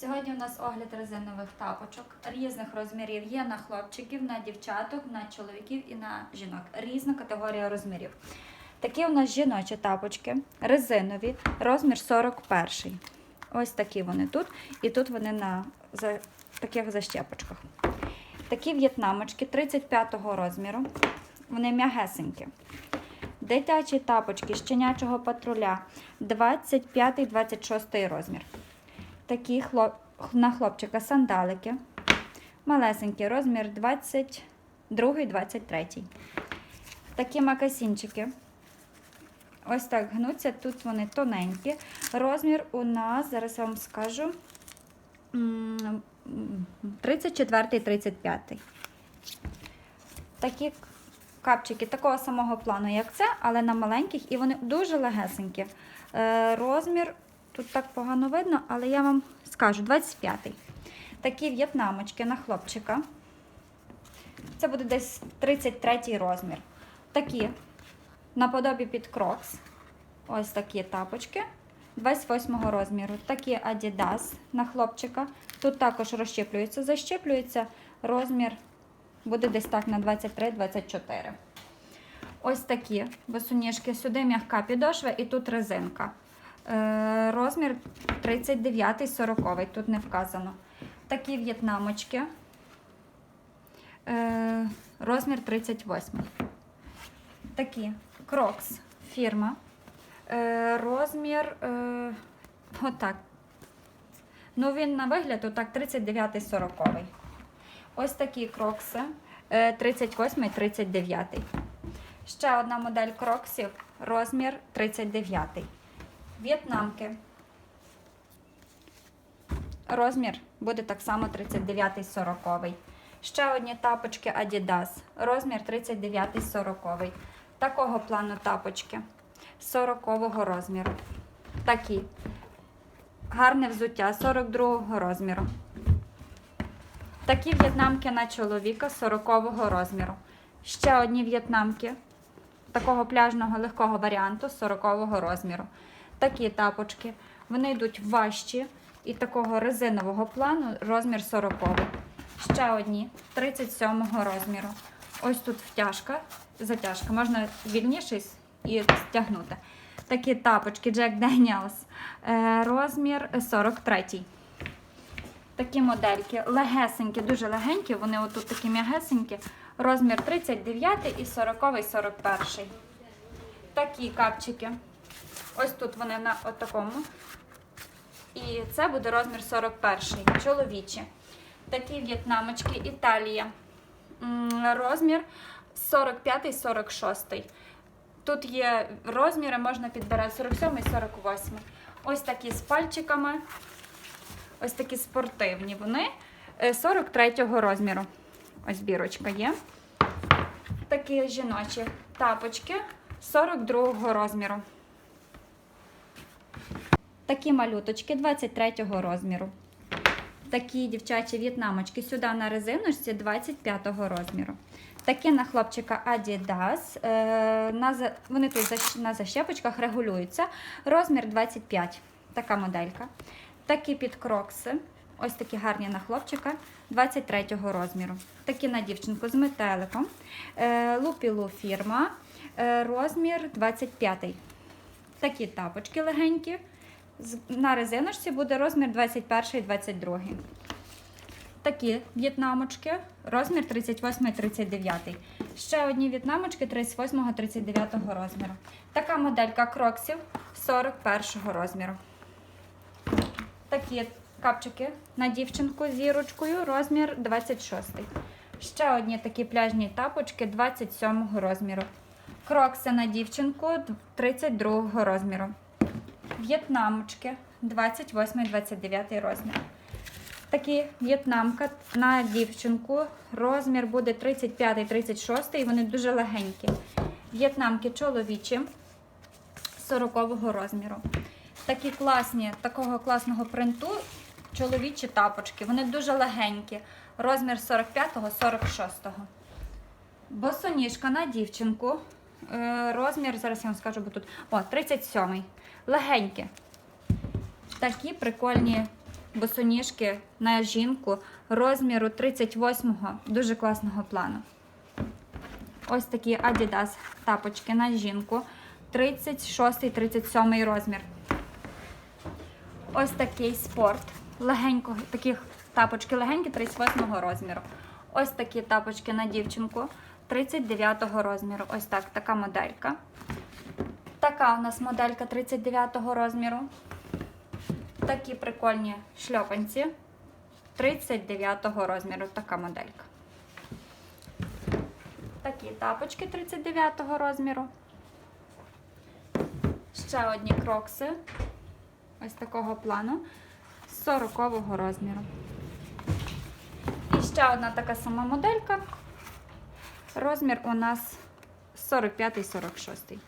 Сьогодні у нас огляд резинових тапочок різних розмірів. Є на хлопчиків, на дівчаток, на чоловіків і на жінок. Різна категорія розмірів. Такі у нас жіночі тапочки, резинові, розмір 41. Ось такі вони тут. І тут вони на за, таких защепочках. Такі в'єтнамочки 35 розміру. Вони м'ягесенькі. Дитячі тапочки щенячого патруля 25-26 розмір. Такі хлоп... на хлопчика сандалики. Малесенький розмір 22-23. Такі макасінчики. Ось так гнуться. Тут вони тоненькі. Розмір у нас, зараз я вам скажу, 34-35. Такі капчики такого самого плану, як це, але на маленьких, і вони дуже легесенькі. Е, розмір тут так погано видно, але я вам скажу 25-й. Такі в'єтнамочки на хлопчика. Це буде десь 33-й розмір. Такі наподобі під крокс. Ось такі тапочки. 28-го розміру. Такі Adidas на хлопчика. Тут також розщеплюється, защеплюється. Розмір буде десь так на 23-24. Ось такі босоніжки. Сюди м'яка підошва і тут резинка. Е, розмір 39-40, тут не вказано. Такі в'єтнамочки. Е, розмір 38. Такі крокс фірма. Е, розмір отак. Ну, він на вигляд отак 39-40. Ось такі крокси. е, 38 39. Ще одна модель кроксів, розмір 39. В'єтнамки. Розмір буде так само 39-40. Ще одні тапочки Adidas. Розмір 39-40. Такого плану тапочки 40 розміру. Такі. Гарне взуття 42-го розміру. Такі в'єтнамки на чоловіка 40 розміру. Ще одні в'єтнамки такого пляжного легкого варіанту 40-го розміру. Такі тапочки. Вони йдуть важчі і такого резинового плану розмір 40. Ще одні 37 розміру. Ось тут втяжка, затяжка. Можна вільніше і стягнути. Такі тапочки Jack Daniels. Е, Розмір 43. Такі модельки легесенькі, дуже легенькі. Вони отут такі м'ягесенькі. Розмір 39 і 40 і 41. Такі капчики. Ось тут вони на такому. І це буде розмір 41 чоловічі. Такі в'єтнамочки Італія. Розмір 45-46. Тут є розміри, можна підбирати 47 і 48. Ось такі з пальчиками. Ось такі спортивні вони 43-го розміру. Ось бірочка є. Такі жіночі тапочки 42 розміру. Такі малюточки 23 розміру. Такі дівчачі в'єтнамочки сюди на резиночці 25 розміру. Такі на хлопчика Adidas. Е, вони тут на защепочках регулюються. Розмір 25. Така моделька. Такі під крокси. Ось такі гарні на хлопчика 23 розміру. Такі на дівчинку з метеликом. Е, Лупілу фірма. Е, розмір 25. Такі тапочки легенькі. На резиночці буде розмір 21 і 22. Такі в'єтнамочки, розмір 38 39. Ще одні в'єтнамочки 38 39 розміру. Така моделька кроксів 41 розміру. Такі капчики на дівчинку з зірочкою, розмір 26. Ще одні такі пляжні тапочки 27 розміру. Крокси на дівчинку 32 розміру. В'єтнамочки 28-29 розмір. Такі в'єтнамка на дівчинку. Розмір буде 35-36 і вони дуже легенькі. В'єтнамки чоловічі 40-го розміру. Такі класні, такого класного принту чоловічі тапочки. Вони дуже легенькі. Розмір 45-46. Босоніжка на дівчинку. Е, Розмір, зараз я вам скажу, бо тут о, 37-й. Легенькі. Такі прикольні босоніжки на жінку розміру 38-го, дуже класного плану. Ось такі Adidas тапочки на жінку. 36-37 розмір. Ось такий спорт. Легенько, таких тапочки легенькі 38 розміру. Ось такі тапочки на дівчинку 39 розміру. Ось так, така моделька. Така у нас моделька 39 розміру. Такі прикольні шльопанці 39 розміру. Така моделька. Такі тапочки 39 розміру. Ще одні крокси. Ось такого плану. 40 розміру. І ще одна така сама моделька. Розмір у нас 45-46.